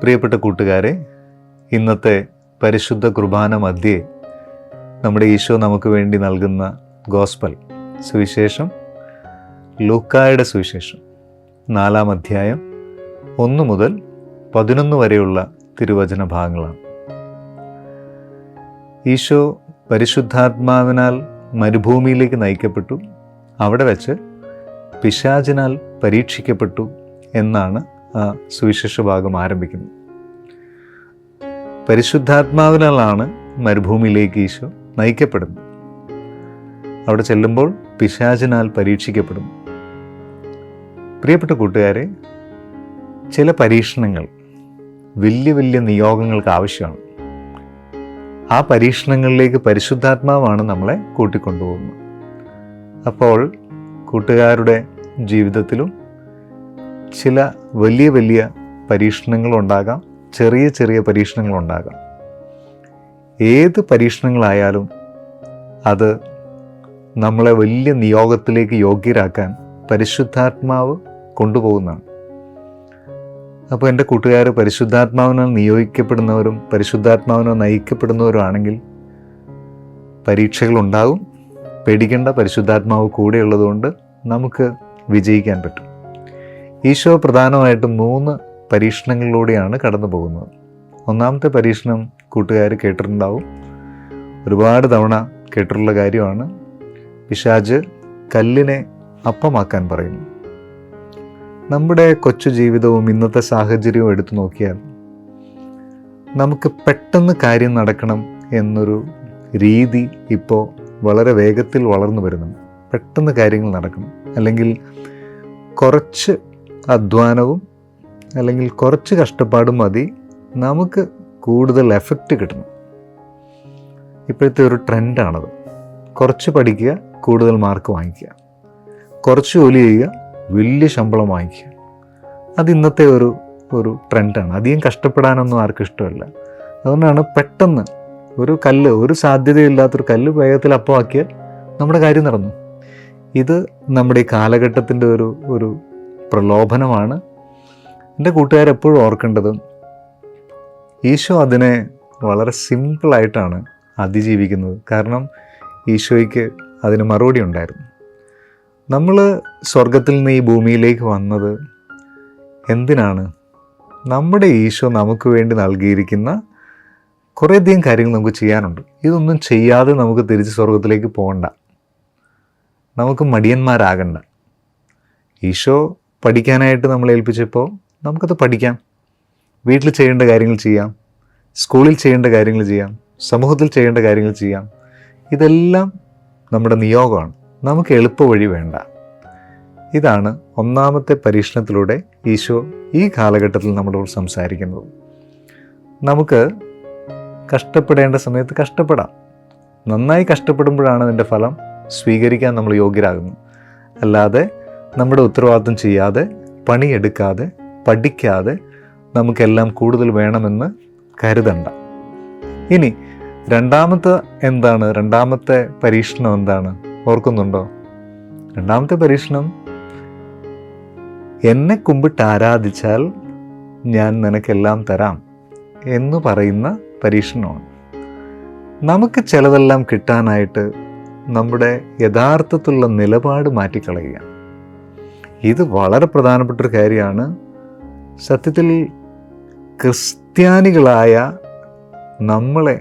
പ്രിയപ്പെട്ട കൂട്ടുകാരെ ഇന്നത്തെ പരിശുദ്ധ കുർബാന മധ്യേ നമ്മുടെ ഈശോ നമുക്ക് വേണ്ടി നൽകുന്ന ഗോസ്പൽ സുവിശേഷം ലൂക്കായുടെ സുവിശേഷം നാലാം അധ്യായം ഒന്ന് മുതൽ പതിനൊന്ന് വരെയുള്ള തിരുവചന ഭാഗങ്ങളാണ്. ഈശോ പരിശുദ്ധാത്മാവിനാൽ മരുഭൂമിയിലേക്ക് നയിക്കപ്പെട്ടു അവിടെ വച്ച് പിശാചിനാൽ പരീക്ഷിക്കപ്പെട്ടു എന്നാണ് സുവിശേഷ ഭാഗം ആരംഭിക്കുന്നു. പരിശുദ്ധാത്മാവിനാലാണ് മരുഭൂമിയിലേക്ക് ഈശോ നയിക്കപ്പെടുന്നത്. അവിടെ ചെല്ലുമ്പോൾ പിശാചിനാൽ പരീക്ഷിക്കപ്പെടുന്നു. പ്രിയപ്പെട്ട കൂട്ടുകാരെ ചില പരീക്ഷണങ്ങൾ വലിയ വലിയ നിയോഗങ്ങൾക്ക് ആവശ്യമാണ്. ആ പരീക്ഷണങ്ങളിലേക്ക് പരിശുദ്ധാത്മാവാണ് നമ്മളെ കൂട്ടിക്കൊണ്ടുപോകുന്നത്. അപ്പോൾ കൂട്ടുകാരുടെ ജീവിതത്തിലും ചില വലിയ വലിയ പരീക്ഷണങ്ങളുണ്ടാകാം ചെറിയ ചെറിയ പരീക്ഷണങ്ങളുണ്ടാകാം. ഏത് പരീക്ഷണങ്ങളായാലും അത് നമ്മളെ വലിയ നിയോഗത്തിലേക്ക് യോഗ്യരാക്കാൻ പരിശുദ്ധാത്മാവ് കൊണ്ടുപോകുന്നതാണ്. അപ്പോൾ എന്റെ കൂട്ടുകാർ പരിശുദ്ധാത്മാവിനാൽ നിയോഗിക്കപ്പെടുന്നവരും പരിശുദ്ധാത്മാവിനാൽ നയിക്കപ്പെടുന്നവരും ആണെങ്കിൽ പരീക്ഷകളുണ്ടാകും പേടിക്കേണ്ട പരിശുദ്ധാത്മാവ് കൂടെയുള്ളതുകൊണ്ട് നമുക്ക് വിജയിക്കാൻ പറ്റും. ഈശോ പ്രധാനമായിട്ടും മൂന്ന് പരീക്ഷണങ്ങളിലൂടെയാണ് കടന്നു പോകുന്നത്. ഒന്നാമത്തെ പരീക്ഷണം കൂട്ടുകാർ കേട്ടിട്ടുണ്ടാവും. ഒരുപാട് തവണ കേട്ടിട്ടുള്ള കാര്യമാണ്. പിശാജ് കല്ലിനെ അപ്പമാക്കാൻ പറയുന്നു. നമ്മുടെ കൊച്ചു ജീവിതവും ഇന്നത്തെ സാഹചര്യവും എടുത്തു നോക്കിയാൽ നമുക്ക് പെട്ടെന്ന് കാര്യം നടക്കണം എന്നൊരു രീതി ഇപ്പോൾ വളരെ വേഗത്തിൽ വളർന്നു വരുന്നുണ്ട്. പെട്ടെന്ന് കാര്യങ്ങൾ നടക്കണം. അല്ലെങ്കിൽ കുറച്ച് അധ്വാനവും അല്ലെങ്കിൽ കുറച്ച് കഷ്ടപ്പാടും മതി നമുക്ക് കൂടുതൽ എഫക്റ്റ് കിട്ടണം ഇപ്പോഴത്തെ ഒരു ട്രെൻഡാണത് കുറച്ച് പഠിക്കുക കൂടുതൽ മാർക്ക് വാങ്ങിക്കുക. കുറച്ച് ജോലി ചെയ്യുക വലിയ ശമ്പളം വാങ്ങിക്കുക. അത് ഇന്നത്തെ ഒരു ഒരു ട്രെൻഡാണ് അധികം കഷ്ടപ്പെടാനൊന്നും ആർക്കും ഇഷ്ടമല്ല. അതുകൊണ്ടാണ് പെട്ടെന്ന് ഒരു കല്ല് ഒരു സാധ്യതയില്ലാത്തൊരു കല്ല് വേഗത്തിൽ അപ്പമാക്കിയാൽ നമ്മുടെ കാര്യം നടന്നു. ഇത് നമ്മുടെ ഈ കാലഘട്ടത്തിന്റെ ഒരു ഒരു പ്രലോഭനമാണ്. എന്റെ കൂട്ടുകാരെപ്പോഴും ഓർക്കേണ്ടത് ഈശോ അതിനെ വളരെ സിമ്പിളായിട്ടാണ് അതിജീവിക്കുന്നത്. കാരണം ഈശോയ്ക്ക് അതിന് മറുപടി ഉണ്ടായിരുന്നു. നമ്മൾ സ്വർഗത്തിൽ നിന്ന് ഈ ഭൂമിയിലേക്ക് വന്നത് എന്തിനാണ്? നമ്മുടെ ഈശോ നമുക്ക് വേണ്ടി നൽകിയിരിക്കുന്ന കുറേയധികം കാര്യങ്ങൾ നമുക്ക് ചെയ്യാനുണ്ട്. ഇതൊന്നും ചെയ്യാതെ നമുക്ക് തിരിച്ച് സ്വർഗത്തിലേക്ക് പോകണ്ട. നമുക്ക് മടിയന്മാരാകണ്ട. ഈശോ പഠിക്കാനായിട്ട് നമ്മളെ ഏൽപ്പിച്ചപ്പോൾ നമുക്കത് പഠിക്കാം. വീട്ടിൽ ചെയ്യേണ്ട കാര്യങ്ങൾ ചെയ്യാം. സ്കൂളിൽ ചെയ്യേണ്ട കാര്യങ്ങൾ ചെയ്യാം. സമൂഹത്തിൽ ചെയ്യേണ്ട കാര്യങ്ങൾ ചെയ്യാം. ഇതെല്ലാം നമ്മുടെ നിയോഗമാണ്. നമുക്ക് എളുപ്പ വഴി വേണ്ട. ഇതാണ് ഒന്നാമത്തെ പരീക്ഷണത്തിലൂടെ ഈശോ ഈ കാലഘട്ടത്തിൽ നമ്മളോട് സംസാരിക്കുന്നത്. നമുക്ക് കഷ്ടപ്പെടേണ്ട സമയത്ത് കഷ്ടപ്പെടാം. നന്നായി കഷ്ടപ്പെടുമ്പോഴാണ് അതിന്റെ ഫലം സ്വീകരിക്കാൻ നമ്മൾ യോഗ്യരാകുന്നത്. അല്ലാതെ നമ്മുടെ ഉത്തരവാദിത്വം ചെയ്യാതെ പണിയെടുക്കാതെ പഠിക്കാതെ നമുക്കെല്ലാം കൂടുതൽ വേണമെന്ന് കരുതണ്ട. ഇനി രണ്ടാമത്തെ എന്താണ്? രണ്ടാമത്തെ പരീക്ഷണം എന്താണ്? ഓർക്കുന്നുണ്ടോ? രണ്ടാമത്തെ പരീക്ഷണം എന്നെ കുമ്പിട്ട് ആരാധിച്ചാൽ ഞാൻ നിനക്കെല്ലാം തരാം എന്ന് പറയുന്ന പരീക്ഷണമാണ്. നമുക്ക് ചിലതെല്ലാം കിട്ടാനായിട്ട് നമ്മുടെ യഥാർത്ഥത്തിലുള്ള നിലപാട് മാറ്റിക്കളയുക. ഇത് വളരെ പ്രധാനപ്പെട്ട ഒരു കാര്യമാണ്. സത്യത്തിൽ ക്രിസ്ത്യാനികളായ നമ്മളെ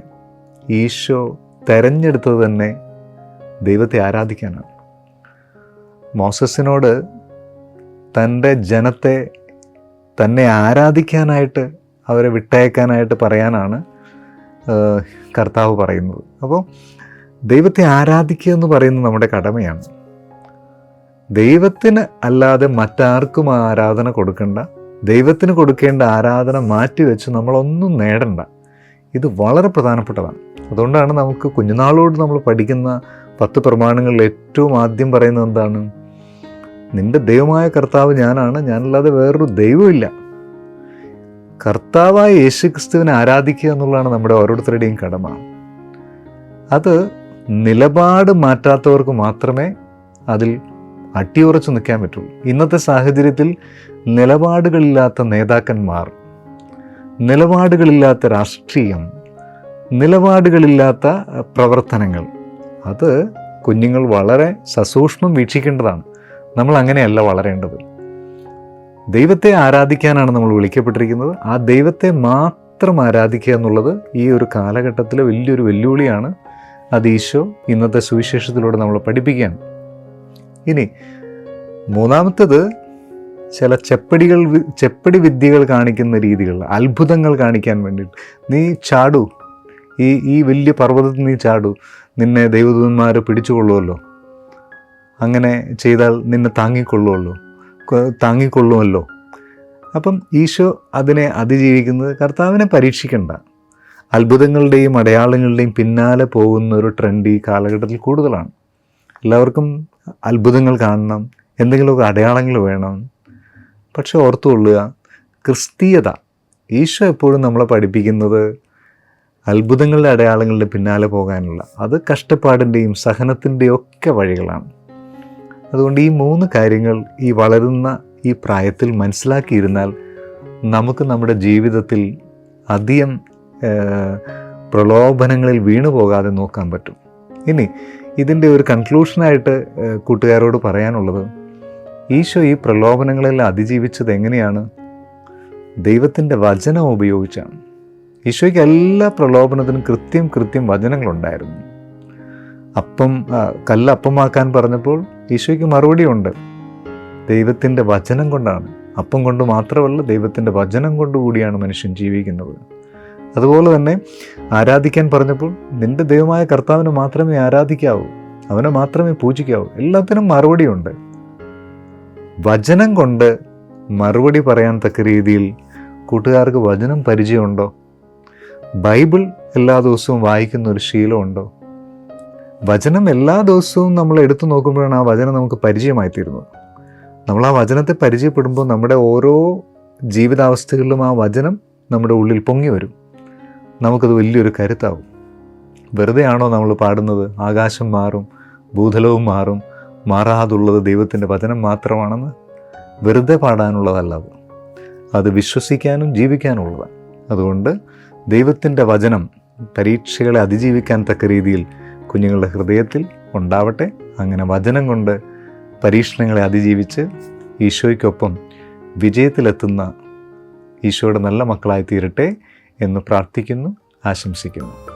ഈശോ തെരഞ്ഞെടുത്തത് തന്നെ ദൈവത്തെ ആരാധിക്കാനാണ്. മോസസിനോട് തന്റെ ജനത്തെ തന്നെ ആരാധിക്കാനായിട്ട് അവരെ വിട്ടയക്കാനായിട്ട് പറയാനാണ് കർത്താവ് പറയുന്നത്. അപ്പോൾ ദൈവത്തെ ആരാധിക്കുക എന്ന് പറയുന്നത് നമ്മുടെ കടമയാണ്. ദൈവത്തിന് അല്ലാതെ മറ്റാർക്കും ആരാധന കൊടുക്കണ്ട. ദൈവത്തിന് കൊടുക്കേണ്ട ആരാധന മാറ്റിവെച്ച് നമ്മളൊന്നും നേടണ്ട. ഇത് വളരെ പ്രധാനപ്പെട്ടതാണ്. അതുകൊണ്ടാണ് നമുക്ക് കുഞ്ഞുനാളോട് നമ്മൾ പഠിക്കുന്ന പത്ത് പ്രമാണങ്ങളിൽ ഏറ്റവും ആദ്യം പറയുന്നത് എന്താണ്? നിന്റെ ദൈവമായ കർത്താവ് ഞാനാണ്. ഞാനല്ലാതെ വേറൊരു ദൈവമില്ല കർത്താവായ യേശു ക്രിസ്തുവിനെ ആരാധിക്കുക എന്നുള്ളതാണ് നമ്മുടെ ഓരോരുത്തരുടെയും കടമ. അത് നിലപാട് മാറ്റാത്തവർക്ക് മാത്രമേ അതിൽ അട്ടിയുറച്ചു നിൽക്കാൻ പറ്റുള്ളൂ ഇന്നത്തെ സാഹചര്യത്തിൽ നിലപാടുകളില്ലാത്ത നേതാക്കന്മാർ നിലപാടുകളില്ലാത്ത രാഷ്ട്രീയം നിലപാടുകളില്ലാത്ത പ്രവർത്തനങ്ങൾ അത് കുഞ്ഞുങ്ങൾ വളരെ സസൂക്ഷ്മം വീക്ഷിക്കേണ്ടതാണ്. നമ്മൾ അങ്ങനെയല്ല വളരേണ്ടത്. ദൈവത്തെ ആരാധിക്കാനാണ് നമ്മൾ വിളിക്കപ്പെട്ടിരിക്കുന്നത്. ആ ദൈവത്തെ മാത്രം ആരാധിക്കുക എന്നുള്ളത് ഈ ഒരു കാലഘട്ടത്തിലെ വലിയൊരു വെല്ലുവിളിയാണ്. അത് ഈശോ ഇന്നത്തെ സുവിശേഷത്തിലൂടെ നമ്മൾ പഠിപ്പിക്കുകയാണ്. ഇനി മൂന്നാമത്തേത് ചില ചെപ്പടികൾ ചെപ്പടി വിദ്യകൾ കാണിക്കുന്ന രീതികൾ അത്ഭുതങ്ങൾ കാണിക്കാൻ വേണ്ടിയിട്ട്. നീ ചാടു. ഈ ഈ വലിയ പർവതത്തിൽ നീ ചാടു. നിന്നെ ദൈവദൂതന്മാർ പിടിച്ചുകൊള്ളുമല്ലോ അങ്ങനെ ചെയ്താൽ നിന്നെ താങ്ങിക്കൊള്ളുമല്ലോ താങ്ങിക്കൊള്ളുമല്ലോ അപ്പം ഈശോ അതിനെ അതിജീവിക്കുന്നത് കർത്താവിനെ പരീക്ഷിക്കണ്ട. അത്ഭുതങ്ങളുടെയും അടയാളങ്ങളുടെയും പിന്നാലെ പോകുന്ന ഒരു ട്രെൻഡ് ഈ കാലഘട്ടത്തിൽ കൂടുതലാണ്. എല്ലാവർക്കും അത്ഭുതങ്ങൾ കാണണം. എന്തെങ്കിലുമൊക്കെ അടയാളങ്ങൾ വേണം. പക്ഷെ ഓർത്തുകൊള്ളുക ക്രിസ്തീയത. ഈശോ എപ്പോഴും നമ്മളെ പഠിപ്പിക്കുന്നത് അത്ഭുതങ്ങളുടെ അടയാളങ്ങളുടെ പിന്നാലെ പോകാനുള്ള. അത് കഷ്ടപ്പാടിന്റെയും സഹനത്തിന്റെയും ഒക്കെ വഴികളാണ്. അതുകൊണ്ട് ഈ മൂന്ന് കാര്യങ്ങൾ ഈ വളരുന്ന ഈ പ്രായത്തിൽ മനസ്സിലാക്കിയിരുന്നാൽ നമുക്ക് നമ്മുടെ ജീവിതത്തിൽ അധികം പ്രലോഭനങ്ങളിൽ വീണു പോകാതെ നോക്കാൻ പറ്റും. ഇനി ഇതിന്റെ ഒരു കൺക്ലൂഷനായിട്ട് കൂട്ടുകാരോട് പറയാനുള്ളത് ഈശോ ഈ പ്രലോഭനങ്ങളെല്ലാം അതിജീവിച്ചത് എങ്ങനെയാണ്? ദൈവത്തിന്റെ വചനം ഉപയോഗിച്ചാണ്. ഈശോയ്ക്ക് എല്ലാ പ്രലോഭനത്തിനും കൃത്യം കൃത്യം വചനങ്ങളുണ്ടായിരുന്നു. അപ്പം കല്ല് അപ്പമാക്കാൻ പറഞ്ഞപ്പോൾ ഈശോയ്ക്ക് മറുപടിയുണ്ട്. ദൈവത്തിന്റെ വചനം കൊണ്ടാണ്. അപ്പം കൊണ്ട് മാത്രമല്ല ദൈവത്തിന്റെ വചനം കൊണ്ടുകൂടിയാണ് മനുഷ്യൻ ജീവിക്കുന്നത്. അതുപോലെ തന്നെ ആരാധിക്കാൻ പറഞ്ഞപ്പോൾ നിന്റെ ദൈവമായ കർത്താവിനെ മാത്രമേ ആരാധിക്കാവൂ അവനെ മാത്രമേ പൂജിക്കാവൂ എല്ലാത്തിനും മറുപടിയുണ്ട്. വചനം കൊണ്ട് മറുപടി പറയാൻ തക്ക രീതിയിൽ കൂട്ടുകാർക്ക് വചനം പരിചയമുണ്ടോ? ബൈബിൾ എല്ലാ ദിവസവും വായിക്കുന്ന ഒരു ശീലമുണ്ടോ? വചനം എല്ലാ ദിവസവും നമ്മൾ എടുത്തു നോക്കുമ്പോഴാണ് ആ വചനം നമുക്ക് പരിചയമായി തീരുന്നത് നമ്മൾ ആ വചനത്തെ പരിചയപ്പെടുമ്പോൾ നമ്മുടെ ഓരോ ജീവിതാവസ്ഥകളിലും ആ വചനം നമ്മുടെ ഉള്ളിൽ പൊങ്ങി വരും. നമുക്കത് വലിയൊരു കരുത്താവും. വെറുതെയാണോ നമ്മൾ പാടുന്നത്? ആകാശം മാറും ഭൂതലവും മാറും മാറാതുള്ളത് ദൈവത്തിന്റെ വചനം മാത്രമാണെന്ന്? വെറുതെ പാടാനുള്ളതല്ല അത്. അത് വിശ്വസിക്കാനും ജീവിക്കാനുള്ളതാണ്. അതുകൊണ്ട് ദൈവത്തിന്റെ വചനം പരീക്ഷകളെ അതിജീവിക്കാൻ തക്ക രീതിയിൽ കുഞ്ഞുങ്ങളുടെ ഹൃദയത്തിൽ ഉണ്ടാവട്ടെ. അങ്ങനെ വചനം കൊണ്ട് പരീക്ഷണങ്ങളെ അതിജീവിച്ച് ഈശോയ്ക്കൊപ്പം വിജയത്തിലെത്തുന്ന ഈശോയുടെ നല്ല മക്കളായി തീരട്ടെ എന്ന് പ്രാർത്ഥിക്കുന്നു ആശംസിക്കുന്നു.